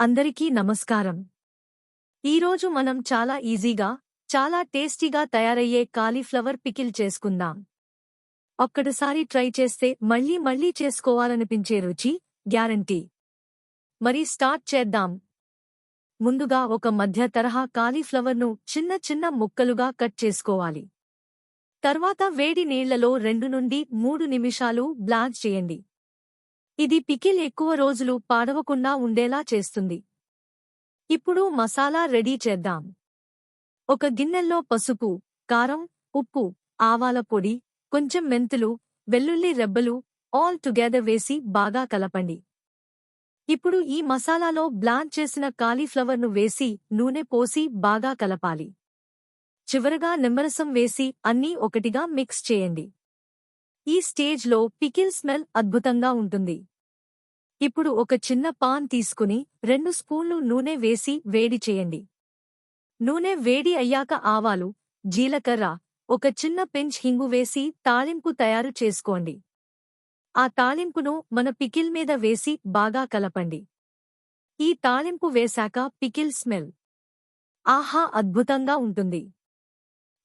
అందరికీ నమస్కారం. ఈరోజు మనం చాలా ఈజీగా చాలా టేస్టీగా తయారయ్యే కాలీఫ్లవర్ పికిల్ చేసుకుందాం. ఒక్కటిసారి ట్రై చేస్తే మళ్ళీ మళ్ళీ చేసుకోవాలనిపించే రుచి గ్యారంటీ. మరి స్టార్ట్ చేద్దాం. ముందుగా ఒక మధ్య తరహా కాలీఫ్లవర్ను చిన్న చిన్న ముక్కలుగా కట్ చేసుకోవాలి. తర్వాత వేడి నీళ్ళలో రెండు నుండి మూడు నిమిషాలు బ్లాంచ్ చేయండి. ఇది పికిల్ ఎక్కువ రోజులు పాడవకుండా ఉండేలా చేస్తుంది. ఇప్పుడు మసాలా రెడీ చేద్దాం. ఒక గిన్నెల్లో పసుపు కారం ఉప్పు ఆవాల పొడి కొంచెం మెంతులు వెల్లుల్లి రెబ్బలు ఆల్ టుగెదర్ వేసి బాగా కలపండి. ఇప్పుడు ఈ మసాలాలో బ్లాంచ్ చేసిన కాలీఫ్లవర్ను వేసి నూనె పోసి బాగా కలపాలి. చివరగా నిమ్మరసం వేసి అన్నీ ఒకటిగా మిక్స్ చేయండి. ఈ స్టేజ్లో పికిల్ స్మెల్ అద్భుతంగా ఉంటుంది. ఇప్పుడు ఒక చిన్న పాన్ తీసుకుని రెండు స్పూన్లు నూనె వేసి వేడి చేయండి. నూనె వేడి అయ్యాక ఆవాలు జీలకర్ర ఒక చిన్న పెంచ్ హింగు వేసి తాళింపు తయారు చేసుకోండి. ఆ తాళింపును మన పికిల్ మీద వేసి బాగా కలపండి. ఈ తాళింపు వేశాక పికిల్ స్మెల్. ఆహా అద్భుతంగా ఉంటుంది.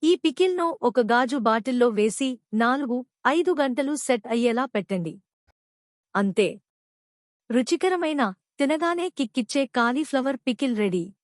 ఈ పికిల్ను ఒక గాజు బాటిల్లో వేసి నాలుగు ఐదు గంటలు సెట్ అయ్యేలా పెట్టండి. అంతే. రుచికరమైన తినగానే కిక్కిచ్చే కాలీఫ్లవర్ పికిల్ రెడీ.